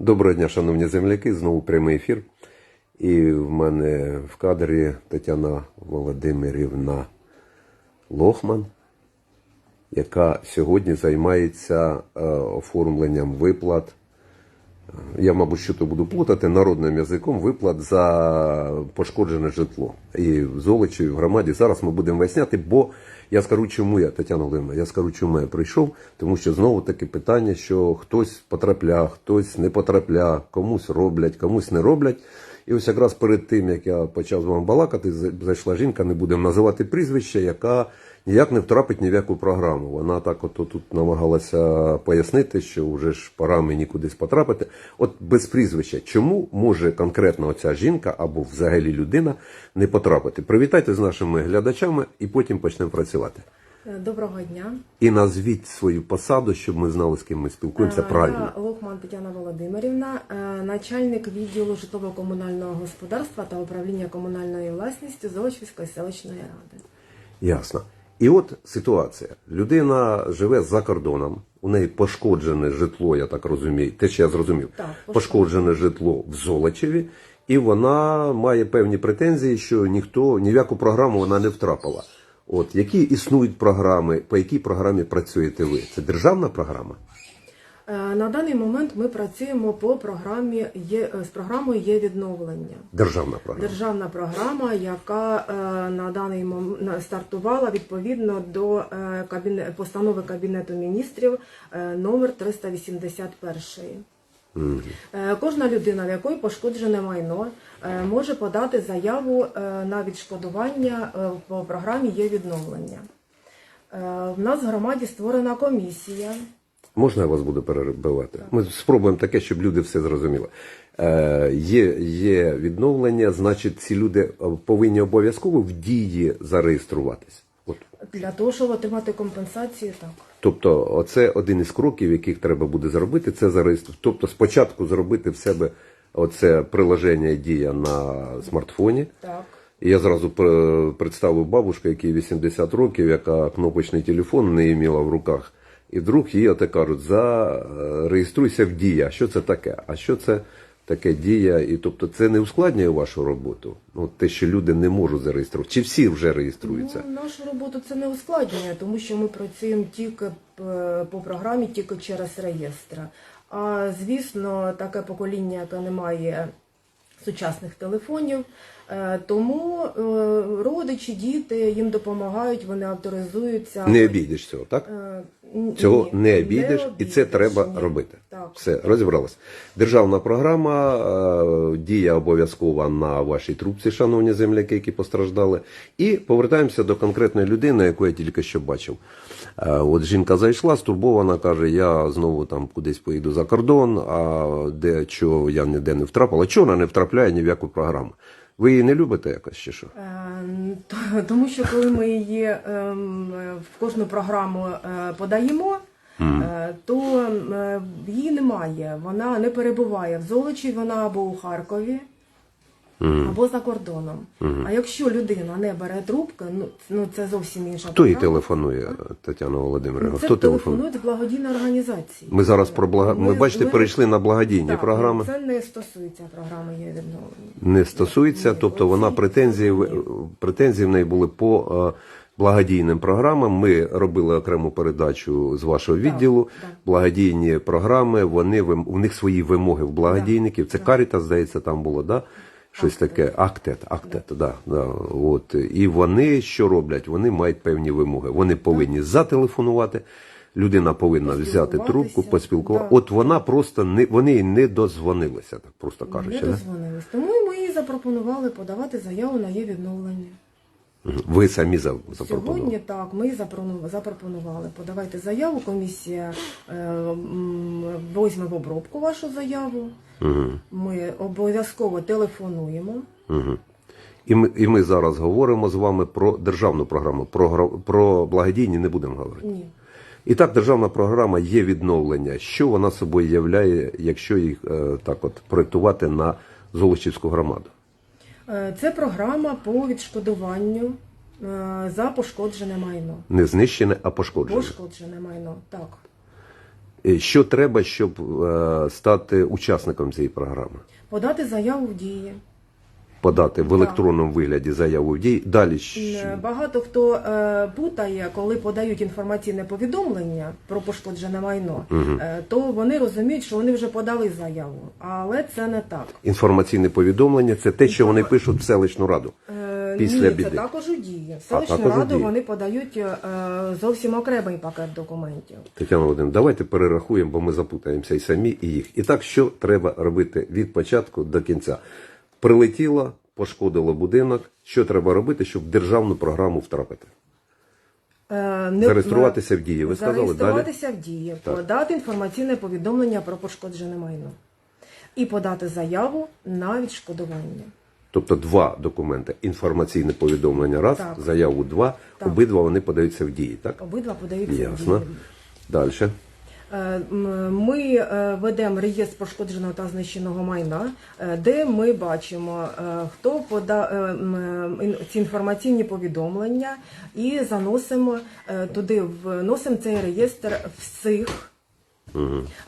Доброго дня, шановні земляки. Знову прямий ефір. І в мене в кадрі Тетяна Володимирівна Лохман, яка сьогодні займається е, оформленням виплат. Я, мабуть, що то буду плутати народним язиком виплат за пошкоджене житло. І в Золочі, в громаді зараз ми будемо виясняти, бо я скажу, чому я, Тетяна Володимирівна, я скажу, чому я прийшов, тому що знову таки питання, що хтось потрапля, хтось не потрапля, комусь роблять, комусь не роблять. І ось якраз перед тим, як я почав з вами балакати, зайшла жінка, не будемо називати прізвище, яка ніяк не втрапить ні в яку програму. Вона так от тут намагалася пояснити, що вже ж пора мені кудись потрапити. От без прізвища, чому може конкретно оця жінка або взагалі людина не потрапити? Привітайте з нашими глядачами і потім почнемо працювати. Е, Доброго дня. І назвіть свою посаду, щоб ми знали, з ким ми спілкуємося Е, правильно. Я Лохман Тетяна Володимирівна, е, начальник відділу житлово-комунального господарства та управління комунальною власністю Золочівської селищної ради. Ясно. І от ситуація. Людина живе за кордоном, у неї пошкоджене житло, я так розумію, те, що я зрозумів, Так, пошкоджене житло в Золочеві, і вона має певні претензії, що ніхто ні в яку програму вона не втрапила. От які існують програми, по якій програмі працюєте ви? Це державна програма? Е, На даний момент ми працюємо по програмі є е, з програмою є відновлення. Державна програма. Державна програма, яка е, на даний момент стартувала відповідно до е, кабіне- постанови Кабінету міністрів номер 381. Мгм. Е, Кожна людина, в якої пошкоджене майно, може подати заяву на відшкодування по програмі є відновлення. В нас в громаді створена комісія. Можна я вас буду перебивати? Ми спробуємо таке, щоб люди все зрозуміли. Е, є, є відновлення, значить, ці люди повинні обов'язково в дії зареєструватись. От. Для того, щоб отримати компенсацію, так. Тобто, оце один із кроків, яких треба буде зробити, це зареєструвати. Тобто, спочатку зробити в себе оце приложення дія на смартфоні. Так. І я зразу пр- представив бабушку, якій 80 років, яка кнопочний телефон не мала в руках. І вдруг їй оте кажуть, зареєструйся в дія. Що це таке? А що це таке дія? І тобто це не ускладнює вашу роботу? Ну, те, що люди не можуть зареєструвати. Чи всі вже реєструються? Ну, нашу роботу це не ускладнює, тому що ми працюємо тільки по програмі, тільки через реєстр. А звісно, таке покоління, яке не має сучасних телефонів, е, тому е, родичі, діти їм допомагають, вони авторизуються. Не обійдеш цього, так? Е, н- Цього ні, не обійдеш, і це обійдеш, треба ні. робити. Так. Все, розібралися. Державна програма, дія обов'язкова на вашій трубці, шановні земляки, які постраждали. І повертаємося до конкретної людини, яку я тільки що бачив. Е, От жінка зайшла, стурбована, каже, я знову там кудись поїду за кордон, а де чого я ніде не втрапила. Чого вона не втрапляє ні в яку програму? Ви її не любите якось чи що? Е, Тому що коли ми її ем, в кожну програму е, подаємо, то її немає. Вона не перебуває в Золочі, вона або у Харкові, або за кордоном. А якщо людина не бере трубки, ну, ну це зовсім інша Хто їй програма. телефонує, Тетяна Володимирівна? Ну, Це Хто телефонує? телефонують благодійні організації. Ми зараз про блага... Ми, бачите, ми- перейшли на благодійні Так, програми. Це не стосується програми є відновлення. не стосується, тобто вона претензії ні. претензії в неї були по е, благодійним програмам. Ми робили окрему передачу з вашого відділу. так. Благодійні програми. Вони вим- у них свої вимоги в благодійників. Це Каріта, здається, там було, да? Щось таке, актет, актет, да, да, от. І вони що роблять? Вони мають певні вимоги. Вони повинні зателефонувати. Людина повинна взяти трубку, Поспілкуватися. поспілкувати. Да. От вона просто не вони їй не дозвонилися, так просто кажучи. да? дозвонились. Тому ми їй запропонували подавати заяву на є відновлення. Ви самі запропонували. Сьогодні так, ми запропонували. Подавайте заяву, комісія е, м, візьме в обробку вашу заяву. Мгм. Ми обов'язково телефонуємо. Мгм. І ми, і ми зараз говоримо з вами про державну програму. Про, про благодійні не будемо говорити. Ні. І так, державна програма є відновлення. Що вона собою являє, якщо їх е, так от проєктувати на Золочівську громаду? Е, Це програма по відшкодуванню е, за пошкоджене майно. Не знищене, а пошкоджене. Пошкоджене майно, так. Е, Що треба, щоб е, стати учасником цієї програми? Подати заяву в дії. Подати в електронному вигляді заяву в дії. Далі що? Багато хто е, путає, коли подають інформаційне повідомлення про пошкоджене майно, е, то вони розуміють, що вони вже подали заяву, але це не так. інформаційне повідомлення це те, що вони пишуть в селищну раду. Е, Після Ні, біди. це також у дії. Селищну також раду дії. вони подають е, зовсім окремий пакет документів. Тетяна Володимирівна, давайте перерахуємо, бо ми запутаємося і самі, і їх. І так, що треба робити від початку до кінця? Прилетіло, пошкодило будинок. Що треба робити, щоб в державну програму втрапити? Е, не- Зареєструватися в дії. Ви сказали далі. Зареєструватися в дії, подати інформаційне повідомлення про пошкоджене майно і подати заяву на відшкодування. Тобто два документи: інформаційне повідомлення раз, Так. заяву два. Так. Обидва вони подаються в дії, так? Обидва подаються в Ясно. дії. Далі. Е, м, Ми е, ведемо реєстр пошкодженого та знищеного майна, е, де ми бачимо, е, хто подав ці інформаційні повідомлення, і заносимо е, туди, вносимо цей реєстр всіх.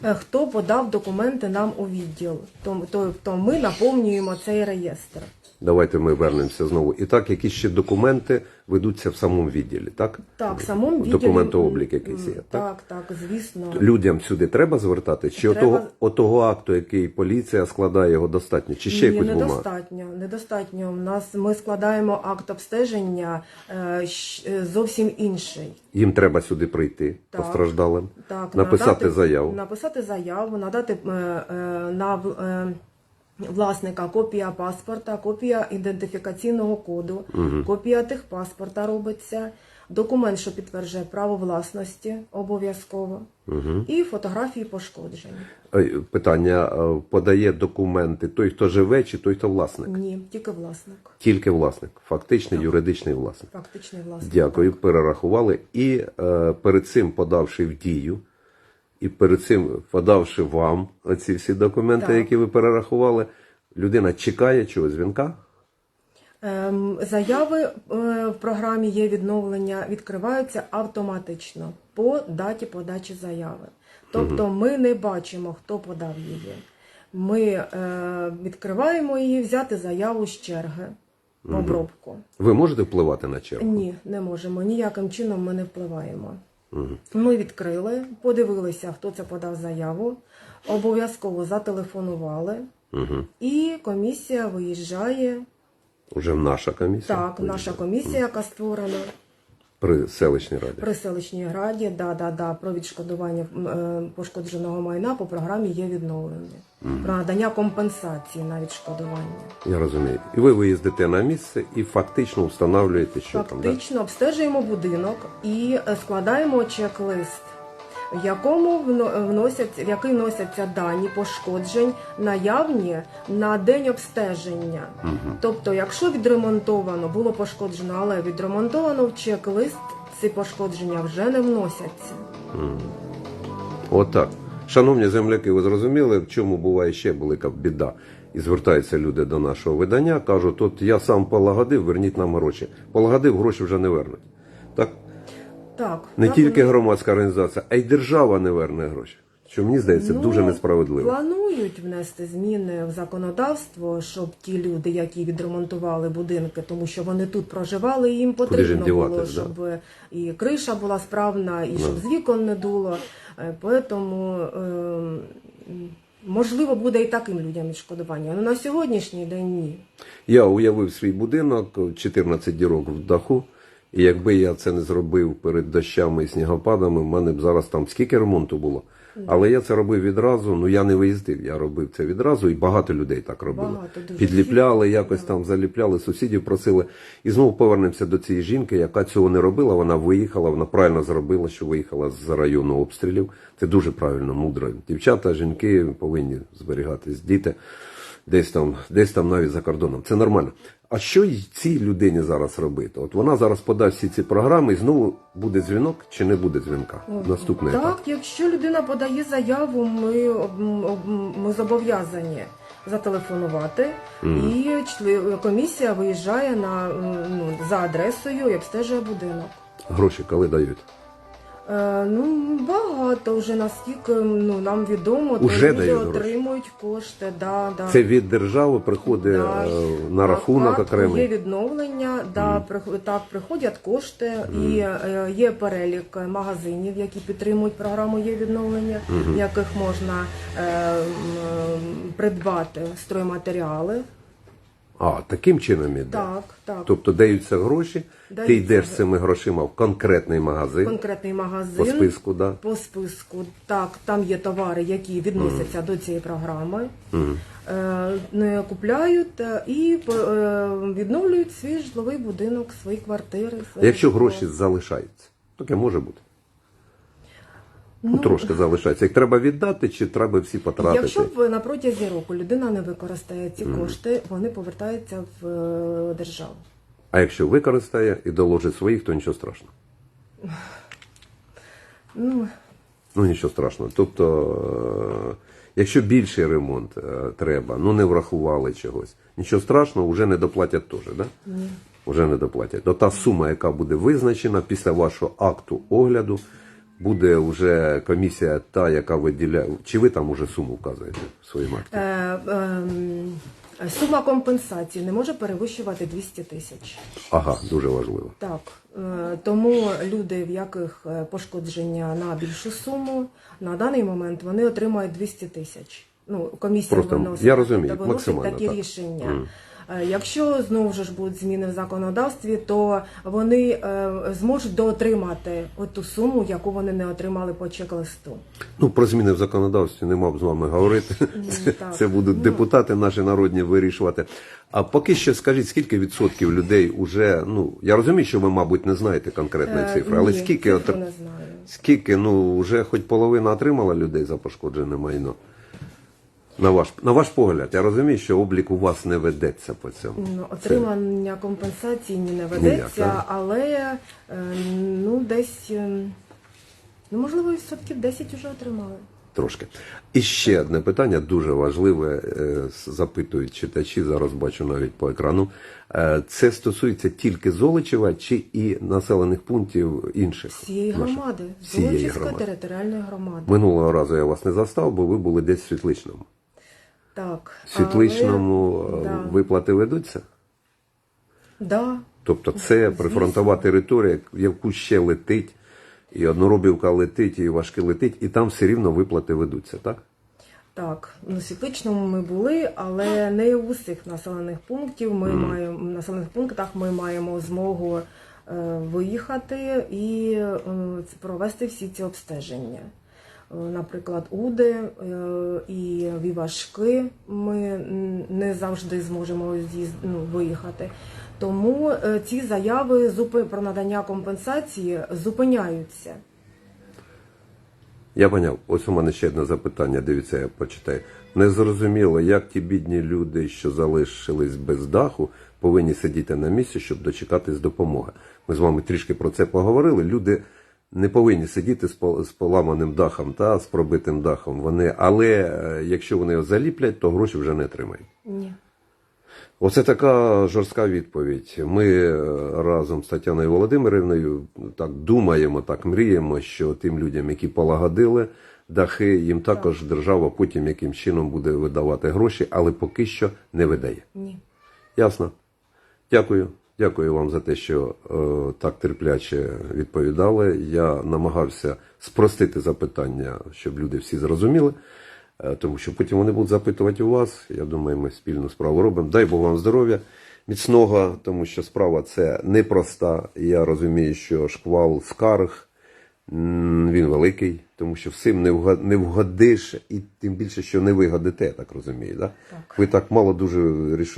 Е, Хто подав документи нам у відділ, то, то, то ми наповнюємо цей реєстр. Давайте ми вернемося знову. І так, які ще документи ведуться в самому відділі, так? Так, в самому відділі Документооблік якийсь є, так? Так, так, звісно. Людям сюди треба звертати? Чи Треба. отого, отого акту, який поліція складає, його достатньо? Чи ще Ні, якусь бумагу? недостатньо. Недостатньо. У нас ми складаємо акт обстеження е, щ- е, зовсім інший. Їм треба сюди прийти Так. постраждалим, Так, написати заяву. Написати заяву, надати е, е, на в- е, власника копія паспорта, копія ідентифікаційного коду, копія техпаспорта робиться, документ, що підтверджує право власності, обов'язково, і фотографії пошкоджень. Е, Питання е, подає документи той, хто живе, чи той, хто власник? Ні, тільки власник, Тільки власник, фактичний юридичний власник. фактичний власник. Дякую, перерахували. І е, перед цим подавши в дію, і перед цим подавши вам ці всі документи, Так. які ви перерахували, людина чекає чого дзвінка. Ем, Заяви е, в програмі є відновлення, відкриваються автоматично по даті подачі заяви. Тобто ми не бачимо, хто подав її. Ми е, відкриваємо її, взяти заяву з черги в обробку. Ви можете впливати на чергу? Ні, не можемо. Ніяким чином ми не впливаємо. Ми відкрили, подивилися, хто це подав заяву, обов'язково зателефонували, Угу. і комісія виїжджає. Уже наша комісія Так, наша комісія, яка створена при селищній раді. при селищній раді, да, да, да, про відшкодування е, пошкодженого майна по програмі є відновлення. Про надання компенсації на відшкодування. Я розумію. І ви виїздите на місце і фактично встановлюєте, що там. Да? Обстежуємо будинок і е, складаємо чек-лист, в якому вно- вносять, в який вносяться дані пошкоджень, наявні на день обстеження. Тобто, якщо відремонтовано, було пошкоджено, але відремонтовано в чек-лист, ці пошкодження вже не вносяться. Отак. Шановні земляки, ви зрозуміли, в чому буває ще велика біда. І звертаються люди до нашого видання, кажуть, от я сам полагодив, верніть нам гроші. Полагодив, гроші вже не вернуть. Так Так, не так, тільки громадська організація, а й держава не верне гроші. Що мені здається, Ну, дуже несправедливо. Планують внести зміни в законодавство, щоб ті люди, які відремонтували будинки, тому що вони тут проживали, і їм потрібно було, діватись, да? щоб і криша була справна, і щоб з вікон не дуло. Е, Поэтому ем, можливо буде і таким людям відшкодування. Ну на сьогоднішній день ні. Я уявив свій будинок, 14 дірок в даху. І якби я це не зробив перед дощами і снігопадами, в мене б зараз там скільки ремонту було. Але я це робив відразу. Ну я не виїздив, я робив це відразу, і багато людей так робили. Багато дуже. Підліпляли, якось там заліпляли, сусідів просили. І знову повернемося до цієї жінки, яка цього не робила. Вона виїхала, вона правильно зробила, що виїхала з району обстрілів. Це дуже правильно, мудро. Дівчата, жінки повинні зберігатись, діти десь там, десь там навіть за кордоном. Це нормально. А що цій людині зараз робити? От вона зараз подасть всі ці програми, і знову буде дзвінок чи не буде дзвінка? Наступний етап. Так, якщо людина подає заяву, ми, ми зобов'язані зателефонувати, і чле- комісія виїжджає на, ну, за адресою і обстежує будинок. Гроші коли дають? Е, ну, багато вже наскільки ну, нам відомо, то Уже люди дають гроші? отримують кошти. Да, да. Це від держави приходить Да. е, на рахунок окремий. Є відновлення, да, прих- так приходять кошти, і е, є перелік магазинів, які підтримують програму є відновлення, в яких можна е, м, придбати стройматеріали. А, таким чином іде. Так, так. Тобто даються гроші, ти йдеш з цими грошима в конкретний магазин Конкретний магазин по списку, да? по списку. Так, там є товари, які відносяться до цієї програми. Е, не купляють е, і е, відновлюють свій житловий будинок, свої квартири. А своє Якщо житло. гроші залишаються, таке може бути. Ну, трошки залишається. Як треба віддати, чи треба всі потратити? Якщо б на протязі року людина не використає ці кошти, вони повертаються в е, державу. А якщо використає і доложить своїх, то нічого страшного. Ну, Ну нічого страшного. Тобто, е, якщо більший ремонт е, треба, ну не врахували чогось, нічого страшного, вже не доплатять теж, да? Ні. Вже не доплатять. То та сума, яка буде визначена після вашого акту огляду, буде вже комісія та, яка виділяє. Чи ви там уже суму вказуєте в акті? е, ем, сума компенсації не може перевищувати 200 тисяч. Ага, дуже важливо. Так, е, тому люди, в яких е, пошкодження на більшу суму, на даний момент вони отримають 200 тисяч. Ну, комісія Просто, виносить, я розумію, та виносить максимально, такі так. рішення. Е, Якщо знову ж будуть зміни в законодавстві, то вони е, зможуть доотримати ту суму, яку вони не отримали по чек-листу. Ну, про зміни в законодавстві нема б з вами говорити. Це, це будуть депутати наші народні вирішувати. А поки що скажіть, скільки відсотків людей уже, ну, я розумію, що ви, мабуть, не знаєте конкретної Е, цифри, але ні, скільки, отр- не знаю. скільки, ну, вже хоч половина отримала людей за пошкоджене майно? На ваш, на ваш погляд, я розумію, що облік у вас не ведеться по цьому. Ну, Це- отримання компенсації ні не ведеться, так? але е, ну десь е, ну можливо відсотків 10 вже отримали. Трошки. І ще одне питання дуже важливе, е, запитують читачі, зараз бачу навіть по екрану. Е, Це стосується тільки Золочева чи і населених пунктів інших? Всієї громади, Золочівської територіальної громади. Минулого разу я вас не застав, бо ви були десь в Світличному. Так. Світличному але- да. виплати ведуться? Да. Тобто це прифронтова територія, в яку ще летить, і одноробівка летить, і важки летить, і там все рівно виплати ведуться, так? Так, на Світличному ми були, але не у всіх населених пунктів. Ми маємо населених пунктах. Ми маємо змогу е, виїхати і е, провести всі ці обстеження. Е, Наприклад, Уди е, і Вівашки ми не завжди зможемо ну, виїхати. Тому е, ці заяви про надання компенсації зупиняються. Я поняв. Ось у мене ще одне запитання. Дивіться, я почитаю. Незрозуміло, як ті бідні люди, що залишились без даху, повинні сидіти на місці, щоб дочекатись допомоги. Ми з вами трішки про це поговорили. Люди не повинні сидіти з пол- з поламаним дахом та з пробитим дахом. Вони, але е, якщо вони його заліплять, то гроші вже не отримають. Ні. Оце така жорстка відповідь. Ми е, разом з Тетяною Володимирівною так думаємо, так мріємо, що тим людям, які полагодили дахи, їм також держава потім яким чином буде видавати гроші, але поки що не видає. Ні. Ясно. Дякую. Дякую вам за те, що е, так терпляче відповідали. Я намагався спростити запитання, щоб люди всі зрозуміли, е, тому що потім вони будуть запитувати у вас. Я думаю, ми спільну справу робимо. Дай Бог вам здоров'я, міцного, тому що справа це непроста. Я розумію, що шквал скарг. Він великий, тому що всім не вгодиш, і тим більше, що не ви годите, я так розумію. Да? Так. Ви так мало дуже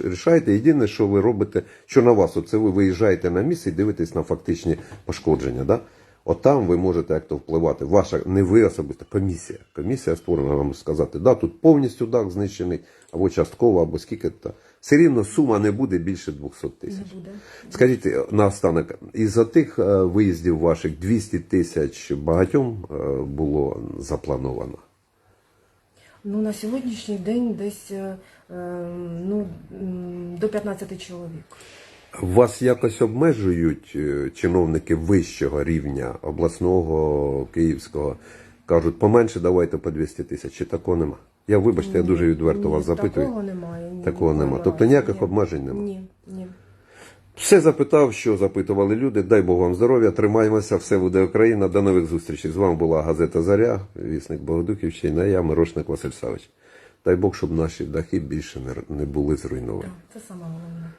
рішаєте. Єдине, що ви робите, що на вас, оце ви виїжджаєте на місце і дивитесь на фактичні пошкодження. Да? От там ви можете як то впливати. Ваша, не ви особисто, комісія. Комісія створена вам сказати, да, тут повністю дах знищений, або частково, або скільки то. Все рівно сума не буде більше 200 тисяч. Скажіть е, наостанок, із-за тих е, виїздів ваших 200 тисяч багатьом е, було заплановано? Ну, на сьогоднішній день десь ну, до 15 чоловік. Вас якось обмежують чиновники вищого рівня, обласного, київського, кажуть, поменше давайте по 200 тисяч. Чи такого нема? Я вибачте, я дуже відверто вас запитую. Такого немає. Ні, Такого немає. нема. Тобто ніяких ні. обмежень немає. Ні, ні. Все запитав, що запитували люди. Дай Бог вам здоров'я, тримаємося, все буде Україна. До нових зустрічей. З вами була газета Заря, вісник Богодуківщина, я Мирошник Василь Савич. Дай Бог, щоб наші дахи більше не, не були зруйновані. Це саме головне.